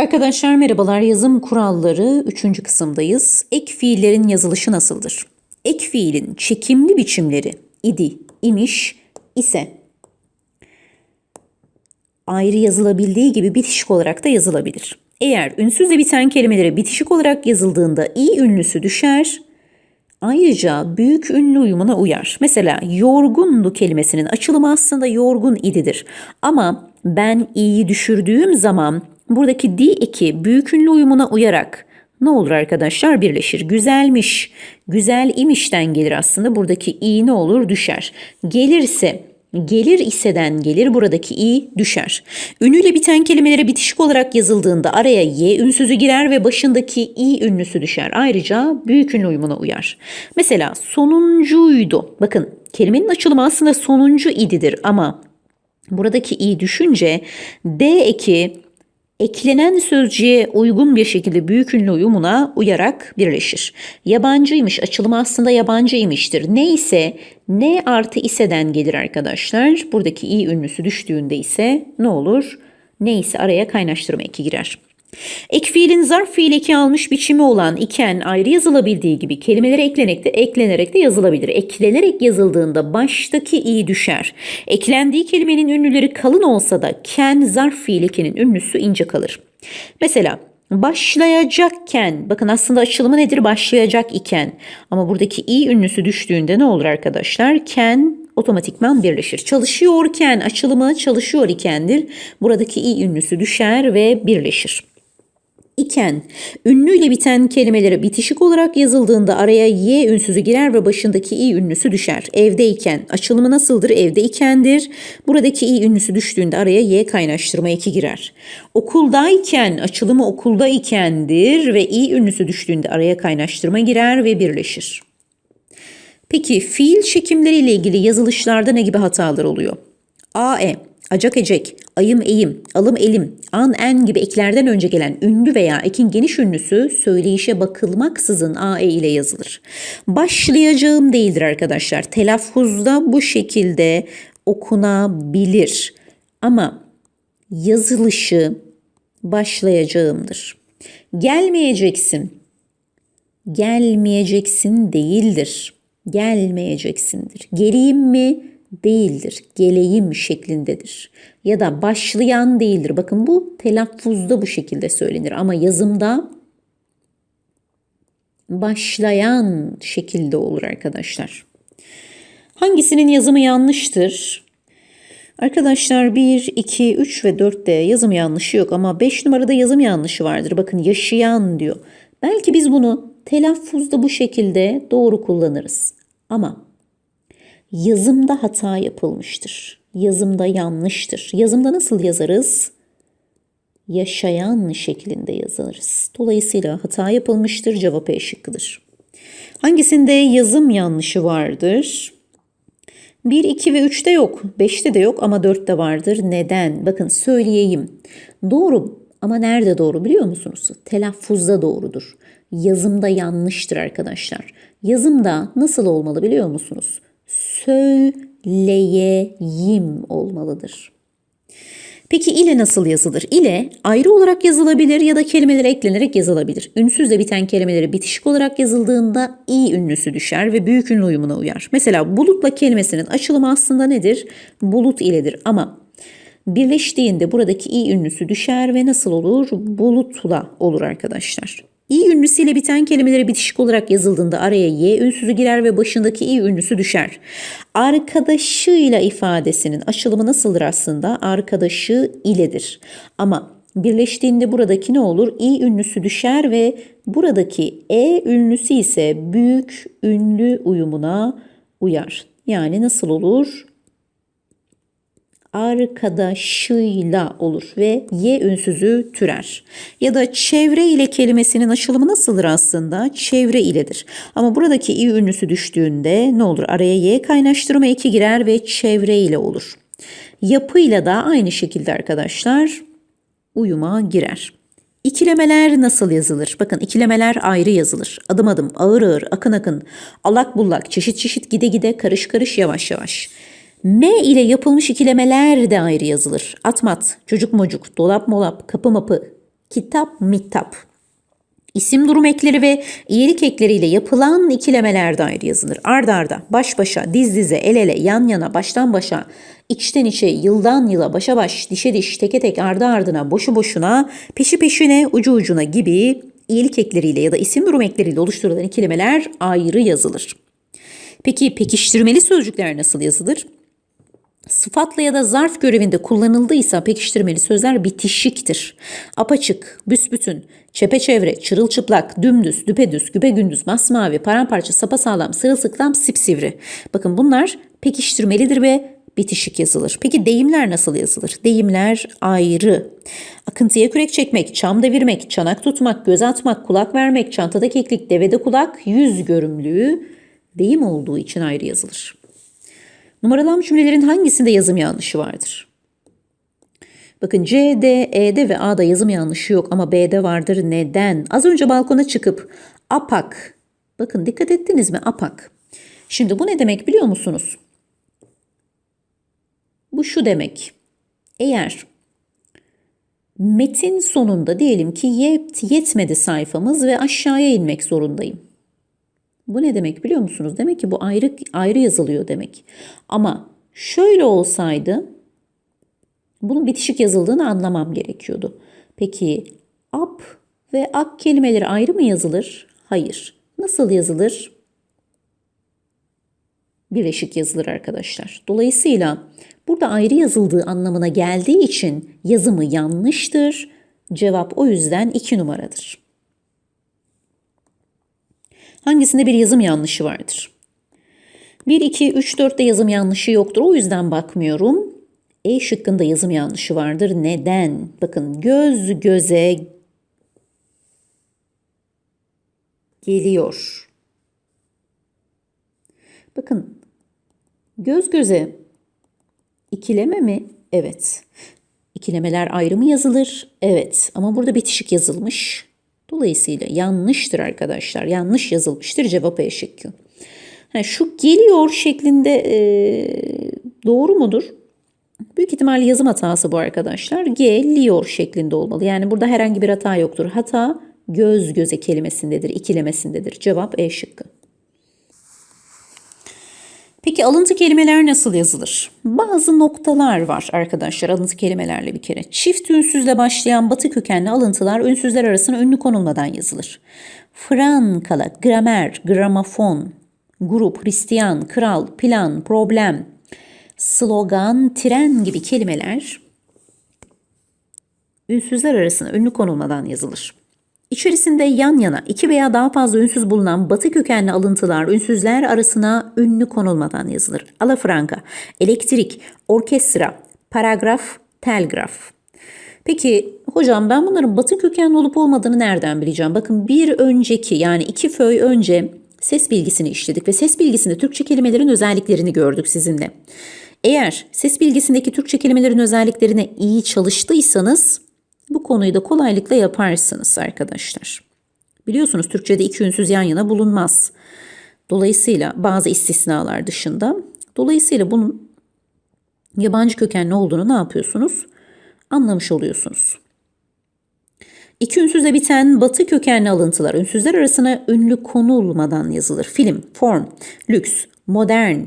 Arkadaşlar merhabalar. Yazım kuralları 3. kısımdayız. Ek fiillerin yazılışı nasıldır? Ek fiilin çekimli biçimleri idi, imiş, ise ayrı yazılabildiği gibi bitişik olarak da yazılabilir. Eğer ünsüzle biten kelimelere bitişik olarak yazıldığında i ünlüsü düşer, Ayrıca büyük ünlü uyumuna uyar. Mesela yorgundu kelimesinin açılımı aslında yorgun ididir. Ama ben i'yi düşürdüğüm zaman buradaki di eki büyük ünlü uyumuna uyarak ne olur arkadaşlar birleşir. Güzelmiş, güzel imişten gelir aslında buradaki i ne olur düşer. Gelirse Gelir iseden gelir buradaki i düşer. Ünlüyle biten kelimelere bitişik olarak yazıldığında araya y ünsüzü girer ve başındaki i ünlüsü düşer. Ayrıca büyük ünlü uyumuna uyar. Mesela sonuncuydu. Bakın kelimenin açılımı aslında sonuncu ididir ama buradaki i düşünce d eki eklenen sözcüğe uygun bir şekilde büyük ünlü uyumuna uyarak birleşir. Yabancıymış açılımı aslında yabancıymıştır. Neyse ne artı iseden gelir arkadaşlar. Buradaki i ünlüsü düştüğünde ise ne olur? Neyse araya kaynaştırma eki girer. Ek fiilin zarf fiil eki almış biçimi olan iken ayrı yazılabildiği gibi kelimelere eklenerek de, eklenerek de yazılabilir. Eklenerek yazıldığında baştaki i düşer. Eklendiği kelimenin ünlüleri kalın olsa da ken zarf fiil ekinin ünlüsü ince kalır. Mesela başlayacakken bakın aslında açılımı nedir başlayacak iken ama buradaki i ünlüsü düştüğünde ne olur arkadaşlar? Ken otomatikman birleşir. Çalışıyorken açılımı çalışıyor ikendir. Buradaki i ünlüsü düşer ve birleşir iken ünlüyle biten kelimelere bitişik olarak yazıldığında araya y ünsüzü girer ve başındaki i ünlüsü düşer. Evdeyken açılımı nasıldır? Evde ikendir. Buradaki i ünlüsü düştüğünde araya y kaynaştırma eki girer. Okuldayken açılımı okulda ikendir ve i ünlüsü düştüğünde araya kaynaştırma girer ve birleşir. Peki fiil çekimleriyle ilgili yazılışlarda ne gibi hatalar oluyor? A, E acak ecek, ayım eğim, alım elim, an en gibi eklerden önce gelen ünlü veya ekin geniş ünlüsü söyleyişe bakılmaksızın AE ile yazılır. Başlayacağım değildir arkadaşlar. Telaffuzda bu şekilde okunabilir. Ama yazılışı başlayacağımdır. Gelmeyeceksin. Gelmeyeceksin değildir. Gelmeyeceksindir. Geleyim mi? değildir. Geleyim şeklindedir. Ya da başlayan değildir. Bakın bu telaffuzda bu şekilde söylenir ama yazımda başlayan şekilde olur arkadaşlar. Hangisinin yazımı yanlıştır? Arkadaşlar 1, 2, 3 ve 4'te yazım yanlışı yok ama 5 numarada yazım yanlışı vardır. Bakın yaşayan diyor. Belki biz bunu telaffuzda bu şekilde doğru kullanırız. Ama yazımda hata yapılmıştır. Yazımda yanlıştır. Yazımda nasıl yazarız? Yaşayan şeklinde yazarız. Dolayısıyla hata yapılmıştır. Cevap E şıkkıdır. Hangisinde yazım yanlışı vardır? 1, 2 ve 3'te yok. 5'te de yok ama 4'te vardır. Neden? Bakın söyleyeyim. Doğru ama nerede doğru biliyor musunuz? Telaffuzda doğrudur. Yazımda yanlıştır arkadaşlar. Yazımda nasıl olmalı biliyor musunuz? Söyleyeyim olmalıdır. Peki ile nasıl yazılır? İle ayrı olarak yazılabilir ya da kelimeler eklenerek yazılabilir. Ünsüzle biten kelimeleri bitişik olarak yazıldığında i ünlüsü düşer ve büyük ünlü uyumuna uyar. Mesela bulutla kelimesinin açılımı aslında nedir? Bulut iledir ama birleştiğinde buradaki i ünlüsü düşer ve nasıl olur? Bulutla olur arkadaşlar. İ ünlüsüyle biten kelimeleri bitişik olarak yazıldığında araya y ünsüzü girer ve başındaki i ünlüsü düşer. Arkadaşıyla ifadesinin açılımı nasıldır aslında? Arkadaşı iledir. Ama birleştiğinde buradaki ne olur? İ ünlüsü düşer ve buradaki e ünlüsü ise büyük ünlü uyumuna uyar. Yani nasıl olur? Arkadaşıyla olur ve y ünsüzü türer. Ya da çevre ile kelimesinin açılımı nasıldır aslında? Çevre iledir. Ama buradaki i ünlüsü düştüğünde ne olur? Araya y kaynaştırma eki girer ve çevre ile olur. Yapıyla da aynı şekilde arkadaşlar uyuma girer. İkilemeler nasıl yazılır? Bakın ikilemeler ayrı yazılır. Adım adım, ağır ağır, akın akın, alak bullak, çeşit çeşit, gide gide, karış karış, yavaş yavaş. M ile yapılmış ikilemeler de ayrı yazılır. Atmat, çocuk mocuk, dolap molap, kapı mapı, kitap, mitap. İsim durum ekleri ve iyilik ekleriyle yapılan ikilemeler de ayrı yazılır. Arda arda, baş başa, diz dize, el ele, yan yana, baştan başa, içten içe, yıldan yıla, başa baş, dişe diş, teke tek, ardı ardına, boşu boşuna, peşi peşine, ucu ucuna gibi iyilik ekleriyle ya da isim durum ekleriyle oluşturulan ikilemeler ayrı yazılır. Peki pekiştirmeli sözcükler nasıl yazılır? Sıfatla ya da zarf görevinde kullanıldıysa pekiştirmeli sözler bitişiktir. Apaçık, büsbütün, çepeçevre, çırılçıplak, dümdüz, düpedüz, güpegündüz, masmavi, paramparça, sapasağlam, sırılsıklam, sipsivri. Bakın bunlar pekiştirmelidir ve bitişik yazılır. Peki deyimler nasıl yazılır? Deyimler ayrı. Akıntıya kürek çekmek, çam devirmek, çanak tutmak, göz atmak, kulak vermek, çantada keklik, devede kulak, yüz görümlüğü deyim olduğu için ayrı yazılır. Numaralanmış cümlelerin hangisinde yazım yanlışı vardır? Bakın C'de, E'de ve A'da yazım yanlışı yok ama B'de vardır. Neden? Az önce balkona çıkıp apak. Bakın dikkat ettiniz mi? Apak. Şimdi bu ne demek biliyor musunuz? Bu şu demek. Eğer metin sonunda diyelim ki yet, yetmedi sayfamız ve aşağıya inmek zorundayım. Bu ne demek biliyor musunuz? Demek ki bu ayrı ayrı yazılıyor demek. Ama şöyle olsaydı bunun bitişik yazıldığını anlamam gerekiyordu. Peki ap ve ak kelimeleri ayrı mı yazılır? Hayır. Nasıl yazılır? Birleşik yazılır arkadaşlar. Dolayısıyla burada ayrı yazıldığı anlamına geldiği için yazımı yanlıştır. Cevap o yüzden 2 numaradır. Hangisinde bir yazım yanlışı vardır? 1, 2, 3, 4'te yazım yanlışı yoktur. O yüzden bakmıyorum. E şıkkında yazım yanlışı vardır. Neden? Bakın göz göze geliyor. Bakın göz göze ikileme mi? Evet. İkilemeler ayrı mı yazılır? Evet. Ama burada bitişik yazılmış. Dolayısıyla yanlıştır arkadaşlar. Yanlış yazılmıştır cevap E şıkkı. Yani şu geliyor şeklinde e, doğru mudur? Büyük ihtimalle yazım hatası bu arkadaşlar. Geliyor şeklinde olmalı. Yani burada herhangi bir hata yoktur. Hata göz göze kelimesindedir, ikilemesindedir. Cevap E şıkkı. Peki alıntı kelimeler nasıl yazılır? Bazı noktalar var arkadaşlar alıntı kelimelerle bir kere. Çift ünsüzle başlayan batı kökenli alıntılar ünsüzler arasına ünlü konulmadan yazılır. Frankala, gramer, gramofon, grup, Hristiyan, kral, plan, problem, slogan, tren gibi kelimeler ünsüzler arasına ünlü konulmadan yazılır. İçerisinde yan yana iki veya daha fazla ünsüz bulunan batı kökenli alıntılar ünsüzler arasına ünlü konulmadan yazılır. Alafranca, elektrik, orkestra, paragraf, telgraf. Peki hocam ben bunların batı kökenli olup olmadığını nereden bileceğim? Bakın bir önceki yani iki föy önce ses bilgisini işledik ve ses bilgisinde Türkçe kelimelerin özelliklerini gördük sizinle. Eğer ses bilgisindeki Türkçe kelimelerin özelliklerine iyi çalıştıysanız bu konuyu da kolaylıkla yaparsınız arkadaşlar. Biliyorsunuz Türkçe'de iki ünsüz yan yana bulunmaz. Dolayısıyla bazı istisnalar dışında. Dolayısıyla bunun yabancı kökenli olduğunu ne yapıyorsunuz? Anlamış oluyorsunuz. İki ünsüzle biten batı kökenli alıntılar ünsüzler arasına ünlü konulmadan yazılır. Film, form, lüks, modern,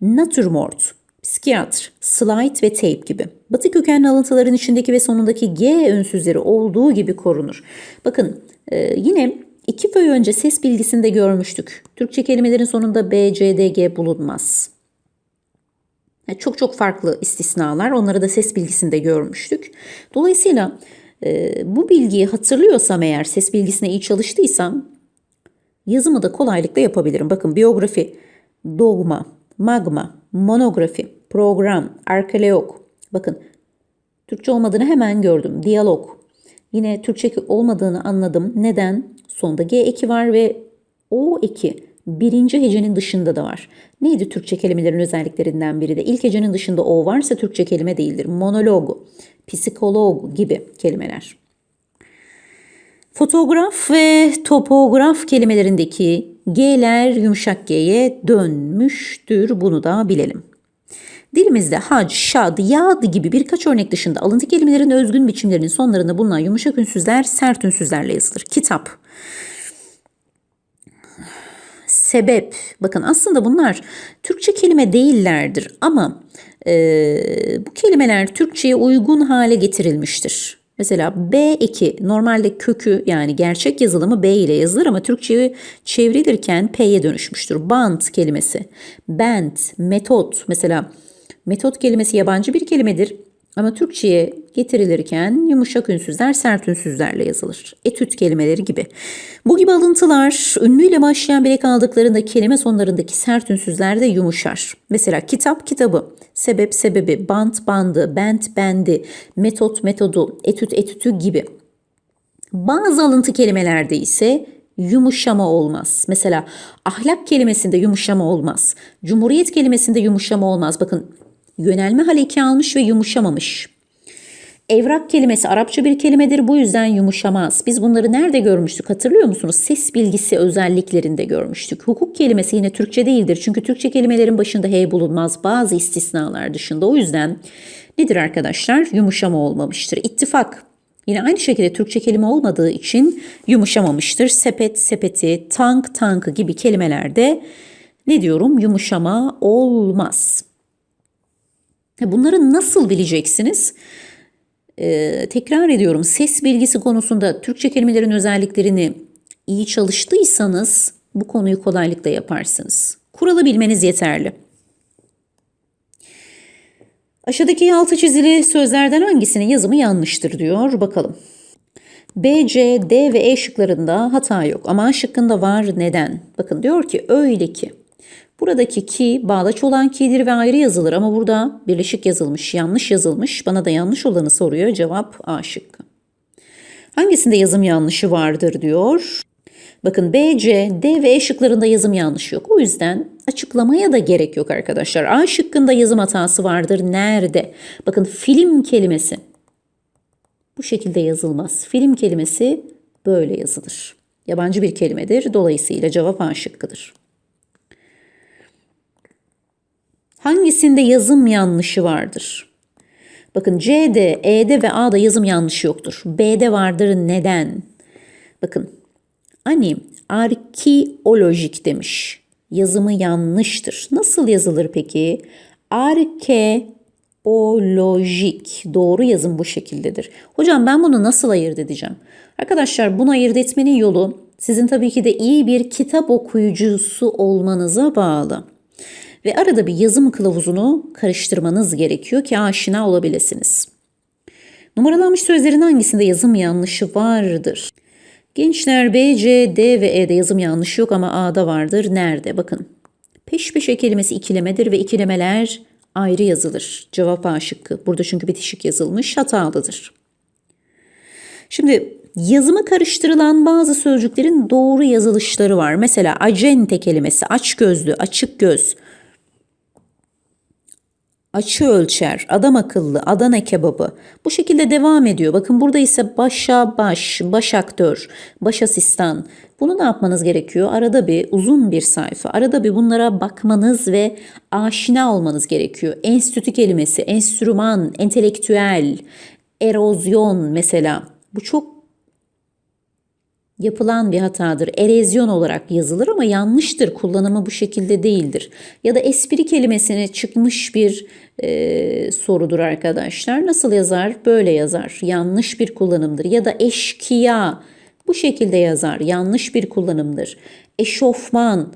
natürmort, psikiyatr, slide ve tape gibi. Batı kökenli alıntıların içindeki ve sonundaki G ünsüzleri olduğu gibi korunur. Bakın e, yine iki föy önce ses bilgisinde görmüştük. Türkçe kelimelerin sonunda B, C, D, G bulunmaz. Yani çok çok farklı istisnalar. Onları da ses bilgisinde görmüştük. Dolayısıyla e, bu bilgiyi hatırlıyorsam eğer ses bilgisine iyi çalıştıysam yazımı da kolaylıkla yapabilirim. Bakın biyografi, dogma, magma, monografi, program, arkeolog. Bakın Türkçe olmadığını hemen gördüm. Diyalog. Yine Türkçe olmadığını anladım. Neden? Sonda G eki var ve O eki birinci hecenin dışında da var. Neydi Türkçe kelimelerin özelliklerinden biri de? İlk hecenin dışında O varsa Türkçe kelime değildir. Monolog, psikolog gibi kelimeler. Fotoğraf ve topograf kelimelerindeki G'ler yumuşak G'ye dönmüştür. Bunu da bilelim. Dilimizde hac, şad, yad gibi birkaç örnek dışında alıntı kelimelerin özgün biçimlerinin sonlarında bulunan yumuşak ünsüzler sert ünsüzlerle yazılır. Kitap, sebep. Bakın aslında bunlar Türkçe kelime değillerdir ama e, bu kelimeler Türkçe'ye uygun hale getirilmiştir. Mesela B2 normalde kökü yani gerçek yazılımı B ile yazılır ama Türkçe'ye çevrilirken P'ye dönüşmüştür. Band kelimesi, band, metot mesela metot kelimesi yabancı bir kelimedir. Ama Türkçe'ye getirilirken yumuşak ünsüzler sert ünsüzlerle yazılır. Etüt kelimeleri gibi. Bu gibi alıntılar ünlüyle başlayan bilek aldıklarında kelime sonlarındaki sert ünsüzler de yumuşar. Mesela kitap kitabı, sebep sebebi, bant bandı, bent bendi, metot metodu, etüt etütü gibi. Bazı alıntı kelimelerde ise yumuşama olmaz. Mesela ahlak kelimesinde yumuşama olmaz. Cumhuriyet kelimesinde yumuşama olmaz. Bakın yönelme hale almış ve yumuşamamış. Evrak kelimesi Arapça bir kelimedir bu yüzden yumuşamaz. Biz bunları nerede görmüştük hatırlıyor musunuz? Ses bilgisi özelliklerinde görmüştük. Hukuk kelimesi yine Türkçe değildir. Çünkü Türkçe kelimelerin başında H bulunmaz bazı istisnalar dışında. O yüzden nedir arkadaşlar? Yumuşama olmamıştır. İttifak Yine aynı şekilde Türkçe kelime olmadığı için yumuşamamıştır. Sepet, sepeti, tank, tankı gibi kelimelerde ne diyorum? Yumuşama olmaz. Bunları nasıl bileceksiniz? Ee, tekrar ediyorum ses bilgisi konusunda Türkçe kelimelerin özelliklerini iyi çalıştıysanız bu konuyu kolaylıkla yaparsınız. Kuralı bilmeniz yeterli. Aşağıdaki altı çizili sözlerden hangisinin yazımı yanlıştır diyor. Bakalım. B, C, D ve E şıklarında hata yok ama şıkkında var. Neden? Bakın diyor ki öyle ki. Buradaki ki bağlaç olan ki'dir ve ayrı yazılır ama burada birleşik yazılmış, yanlış yazılmış. Bana da yanlış olanı soruyor. Cevap A şıkkı. Hangisinde yazım yanlışı vardır diyor. Bakın B, C, D ve E şıklarında yazım yanlışı yok. O yüzden açıklamaya da gerek yok arkadaşlar. A şıkkında yazım hatası vardır. Nerede? Bakın film kelimesi bu şekilde yazılmaz. Film kelimesi böyle yazılır. Yabancı bir kelimedir. Dolayısıyla cevap A şıkkıdır. Hangisinde yazım yanlışı vardır? Bakın C'de, E'de ve A'da yazım yanlışı yoktur. B'de vardır. Neden? Bakın Ani arkeolojik demiş. Yazımı yanlıştır. Nasıl yazılır peki? Arkeolojik. Doğru yazım bu şekildedir. Hocam ben bunu nasıl ayırt edeceğim? Arkadaşlar bunu ayırt etmenin yolu sizin tabii ki de iyi bir kitap okuyucusu olmanıza bağlı. Ve arada bir yazım kılavuzunu karıştırmanız gerekiyor ki aşina olabilirsiniz. Numaralanmış sözlerin hangisinde yazım yanlışı vardır? Gençler B, C, D ve E'de yazım yanlışı yok ama A'da vardır. Nerede? Bakın. Peş peşe kelimesi ikilemedir ve ikilemeler ayrı yazılır. Cevap A şıkkı. Burada çünkü bitişik yazılmış hatalıdır. Şimdi yazımı karıştırılan bazı sözcüklerin doğru yazılışları var. Mesela acente kelimesi aç gözlü, açık göz, açı ölçer, adam akıllı, Adana kebabı. Bu şekilde devam ediyor. Bakın burada ise başa baş, baş aktör, baş asistan. Bunu ne yapmanız gerekiyor? Arada bir uzun bir sayfa, arada bir bunlara bakmanız ve aşina olmanız gerekiyor. Enstitü kelimesi, enstrüman, entelektüel, erozyon mesela. Bu çok yapılan bir hatadır. Erezyon olarak yazılır ama yanlıştır. Kullanımı bu şekilde değildir. Ya da espri kelimesine çıkmış bir e, sorudur arkadaşlar. Nasıl yazar? Böyle yazar. Yanlış bir kullanımdır. Ya da eşkıya bu şekilde yazar. Yanlış bir kullanımdır. Eşofman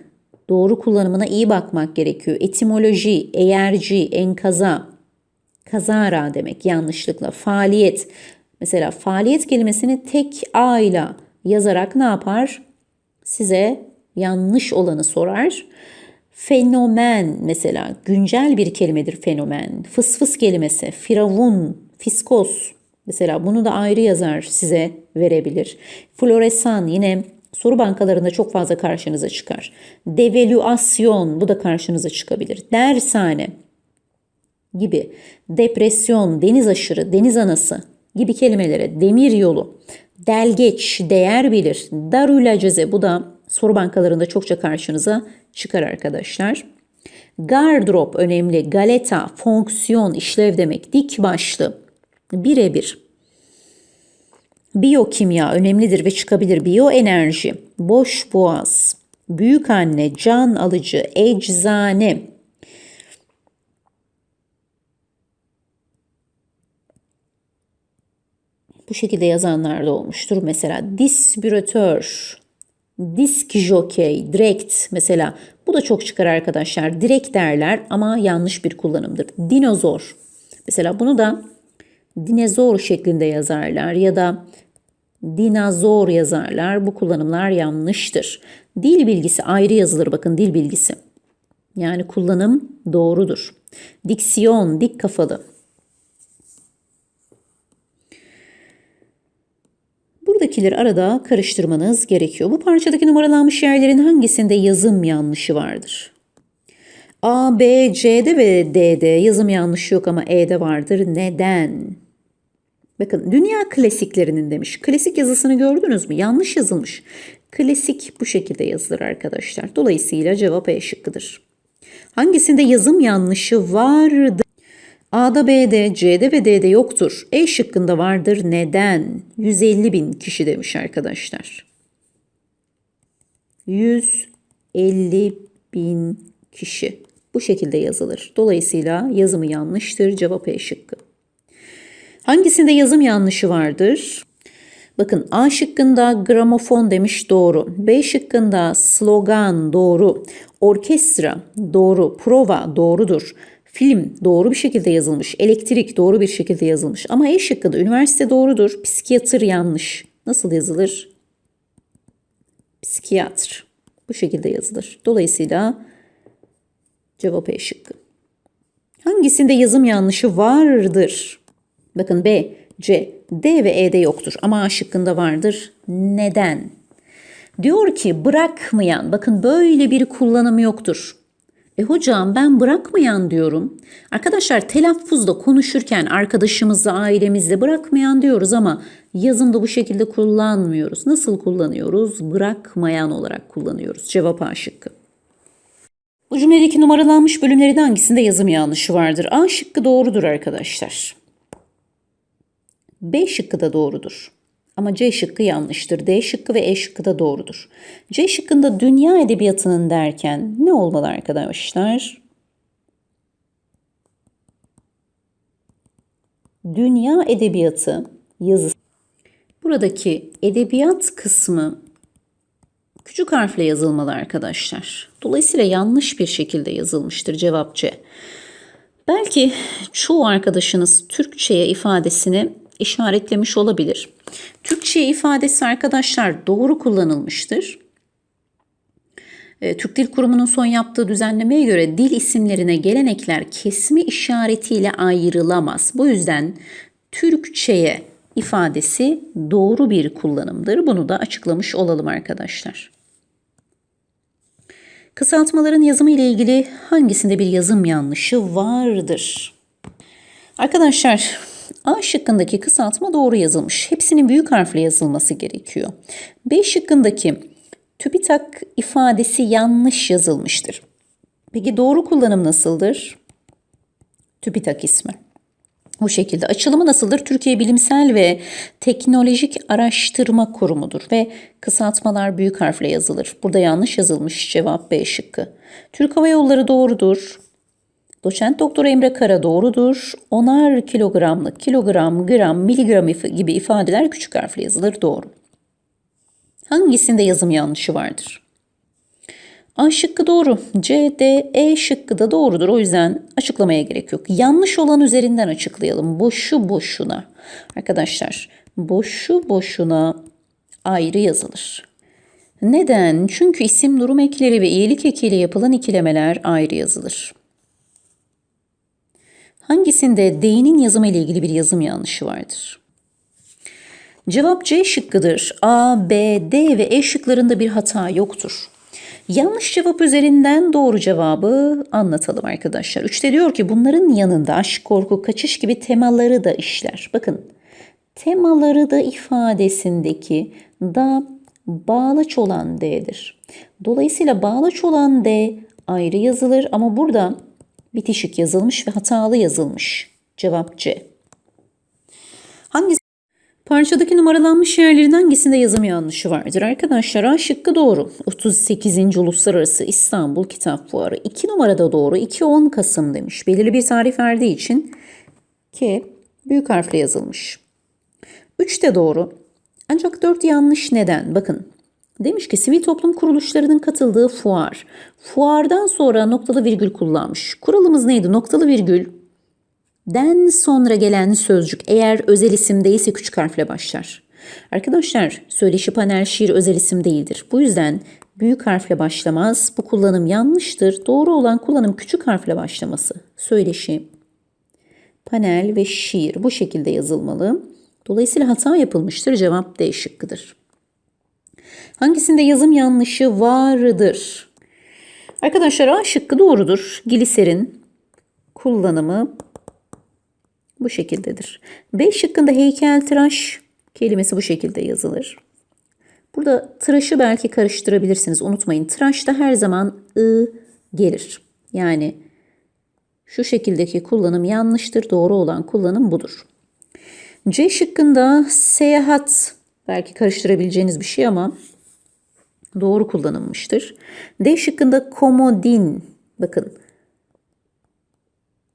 doğru kullanımına iyi bakmak gerekiyor. Etimoloji, eğerci, enkaza, kazara demek yanlışlıkla. Faaliyet. Mesela faaliyet kelimesini tek A ile yazarak ne yapar? Size yanlış olanı sorar. Fenomen mesela güncel bir kelimedir fenomen. Fıs fıs kelimesi, firavun, fiskos mesela bunu da ayrı yazar size verebilir. Floresan yine soru bankalarında çok fazla karşınıza çıkar. Devalüasyon bu da karşınıza çıkabilir. Dershane gibi. Depresyon, deniz aşırı, deniz anası gibi kelimelere demir yolu, delgeç, değer bilir, darül aceze bu da soru bankalarında çokça karşınıza çıkar arkadaşlar. Gardırop önemli. Galeta, fonksiyon, işlev demek. Dik başlı. Birebir. Biyokimya önemlidir ve çıkabilir. Biyoenerji, boş boğaz, büyük anne, can alıcı, eczane. Bu şekilde yazanlar da olmuştur. Mesela distribütör, disk jockey, direkt mesela. Bu da çok çıkar arkadaşlar. Direkt derler ama yanlış bir kullanımdır. Dinozor. Mesela bunu da dinozor şeklinde yazarlar ya da dinozor yazarlar. Bu kullanımlar yanlıştır. Dil bilgisi ayrı yazılır bakın dil bilgisi. Yani kullanım doğrudur. Diksiyon, dik kafalı. Buradakileri arada karıştırmanız gerekiyor. Bu parçadaki numaralanmış yerlerin hangisinde yazım yanlışı vardır? A, B, C'de ve D'de yazım yanlışı yok ama E'de vardır. Neden? Bakın dünya klasiklerinin demiş. Klasik yazısını gördünüz mü? Yanlış yazılmış. Klasik bu şekilde yazılır arkadaşlar. Dolayısıyla cevap E şıkkıdır. Hangisinde yazım yanlışı vardı? A'da, B'de, C'de ve D'de yoktur. E şıkkında vardır. Neden? 150 bin kişi demiş arkadaşlar. 150 bin kişi. Bu şekilde yazılır. Dolayısıyla yazımı yanlıştır. Cevap E şıkkı. Hangisinde yazım yanlışı vardır? Bakın A şıkkında gramofon demiş doğru. B şıkkında slogan doğru. Orkestra doğru. Prova doğrudur. Film doğru bir şekilde yazılmış. Elektrik doğru bir şekilde yazılmış. Ama E şıkkında üniversite doğrudur. Psikiyatr yanlış. Nasıl yazılır? Psikiyatr. Bu şekilde yazılır. Dolayısıyla cevap E şıkkı. Hangisinde yazım yanlışı vardır? Bakın B, C, D ve E'de yoktur ama A şıkkında vardır. Neden? Diyor ki bırakmayan, bakın böyle bir kullanım yoktur. E hocam ben bırakmayan diyorum. Arkadaşlar telaffuzda konuşurken arkadaşımızla, ailemizle bırakmayan diyoruz ama yazımda bu şekilde kullanmıyoruz. Nasıl kullanıyoruz? Bırakmayan olarak kullanıyoruz. Cevap A şıkkı. Bu cümledeki numaralanmış bölümlerin hangisinde yazım yanlışı vardır? A şıkkı doğrudur arkadaşlar. B şıkkı da doğrudur. Ama C şıkkı yanlıştır. D şıkkı ve E şıkkı da doğrudur. C şıkkında dünya edebiyatının derken ne olmalı arkadaşlar? Dünya edebiyatı yazısı. Buradaki edebiyat kısmı küçük harfle yazılmalı arkadaşlar. Dolayısıyla yanlış bir şekilde yazılmıştır cevap C. Belki çoğu arkadaşınız Türkçe'ye ifadesini işaretlemiş olabilir. Türkçe ifadesi arkadaşlar doğru kullanılmıştır. Türk Dil Kurumu'nun son yaptığı düzenlemeye göre dil isimlerine gelenekler kesme işaretiyle ayrılamaz. Bu yüzden Türkçe'ye ifadesi doğru bir kullanımdır. Bunu da açıklamış olalım arkadaşlar. Kısaltmaların yazımı ile ilgili hangisinde bir yazım yanlışı vardır? Arkadaşlar A şıkkındaki kısaltma doğru yazılmış. Hepsinin büyük harfle yazılması gerekiyor. B şıkkındaki TÜBİTAK ifadesi yanlış yazılmıştır. Peki doğru kullanım nasıldır? TÜBİTAK ismi. Bu şekilde açılımı nasıldır? Türkiye Bilimsel ve Teknolojik Araştırma Kurumu'dur ve kısaltmalar büyük harfle yazılır. Burada yanlış yazılmış cevap B şıkkı. Türk Hava Yolları doğrudur. Doçent Doktor Emre Kara doğrudur. Onar kilogramlık, kilogram, gram, miligram gibi ifadeler küçük harfle yazılır doğru. Hangisinde yazım yanlışı vardır? A şıkkı doğru. C, D, E şıkkı da doğrudur. O yüzden açıklamaya gerek yok. Yanlış olan üzerinden açıklayalım. Boşu boşuna. Arkadaşlar boşu boşuna ayrı yazılır. Neden? Çünkü isim durum ekleri ve iyilik ekiyle yapılan ikilemeler ayrı yazılır. Hangisinde D'nin yazımı ile ilgili bir yazım yanlışı vardır? Cevap C şıkkıdır. A, B, D ve E şıklarında bir hata yoktur. Yanlış cevap üzerinden doğru cevabı anlatalım arkadaşlar. Üçte diyor ki bunların yanında aşk, korku, kaçış gibi temaları da işler. Bakın temaları da ifadesindeki da bağlaç olan D'dir. Dolayısıyla bağlaç olan D ayrı yazılır ama burada bitişik yazılmış ve hatalı yazılmış. Cevap C. Hangisi Parçadaki numaralanmış yerlerin hangisinde yazım yanlışı vardır? Arkadaşlar A şıkkı doğru. 38. Uluslararası İstanbul Kitap Fuarı. 2 numarada doğru. 2-10 Kasım demiş. Belirli bir tarih verdiği için K büyük harfle yazılmış. 3 de doğru. Ancak 4 yanlış neden? Bakın Demiş ki sivil toplum kuruluşlarının katıldığı fuar. Fuardan sonra noktalı virgül kullanmış. Kuralımız neydi? Noktalı virgül den sonra gelen sözcük eğer özel isim değilse küçük harfle başlar. Arkadaşlar söyleşi panel şiir özel isim değildir. Bu yüzden büyük harfle başlamaz. Bu kullanım yanlıştır. Doğru olan kullanım küçük harfle başlaması. Söyleşi, panel ve şiir bu şekilde yazılmalı. Dolayısıyla hata yapılmıştır. Cevap D şıkkıdır. Hangisinde yazım yanlışı vardır? Arkadaşlar A şıkkı doğrudur. Gliserin kullanımı bu şekildedir. B şıkkında heykeltıraş kelimesi bu şekilde yazılır. Burada tıraşı belki karıştırabilirsiniz. Unutmayın tıraşta her zaman ı gelir. Yani şu şekildeki kullanım yanlıştır. Doğru olan kullanım budur. C şıkkında seyahat belki karıştırabileceğiniz bir şey ama doğru kullanılmıştır. D şıkkında komodin bakın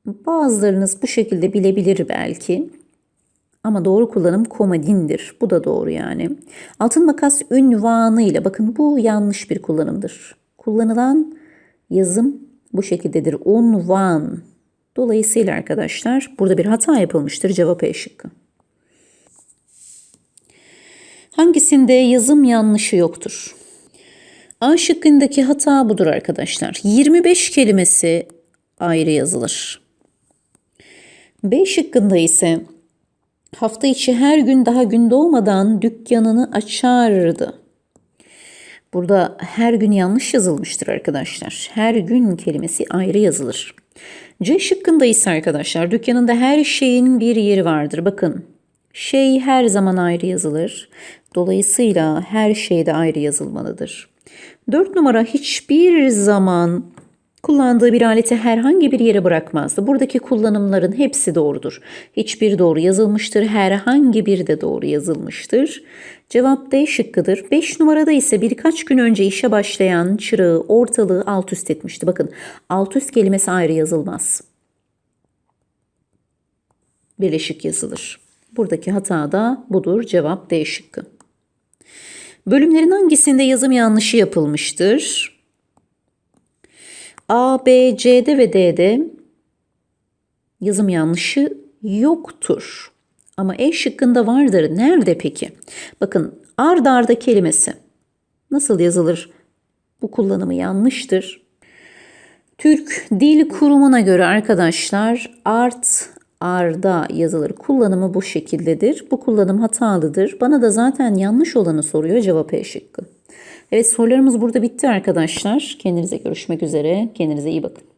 Bazılarınız bu şekilde bilebilir belki. Ama doğru kullanım komodindir. Bu da doğru yani. Altın makas ünvanıyla bakın bu yanlış bir kullanımdır. Kullanılan yazım bu şekildedir. Unvan. Dolayısıyla arkadaşlar burada bir hata yapılmıştır. Cevap E şıkkı. Hangisinde yazım yanlışı yoktur? A şıkkındaki hata budur arkadaşlar. 25 kelimesi ayrı yazılır. B şıkkında ise hafta içi her gün daha gün doğmadan dükkanını açardı. Burada her gün yanlış yazılmıştır arkadaşlar. Her gün kelimesi ayrı yazılır. C şıkkında ise arkadaşlar dükkanında her şeyin bir yeri vardır. Bakın şey her zaman ayrı yazılır. Dolayısıyla her şey de ayrı yazılmalıdır. 4 numara hiçbir zaman Kullandığı bir aleti herhangi bir yere bırakmazdı. Buradaki kullanımların hepsi doğrudur. Hiçbir doğru yazılmıştır, herhangi bir de doğru yazılmıştır. Cevap D şıkkıdır. 5 numarada ise birkaç gün önce işe başlayan çırağı ortalığı alt üst etmişti. Bakın alt üst kelimesi ayrı yazılmaz. Birleşik yazılır. Buradaki hata da budur. Cevap D şıkkı. Bölümlerin hangisinde yazım yanlışı yapılmıştır? A, B, C'de ve D'de yazım yanlışı yoktur. Ama E şıkkında vardır. Nerede peki? Bakın ard arda kelimesi nasıl yazılır? Bu kullanımı yanlıştır. Türk Dil Kurumu'na göre arkadaşlar art arda yazılır. Kullanımı bu şekildedir. Bu kullanım hatalıdır. Bana da zaten yanlış olanı soruyor. Cevap E şıkkı. Evet sorularımız burada bitti arkadaşlar. Kendinize görüşmek üzere. Kendinize iyi bakın.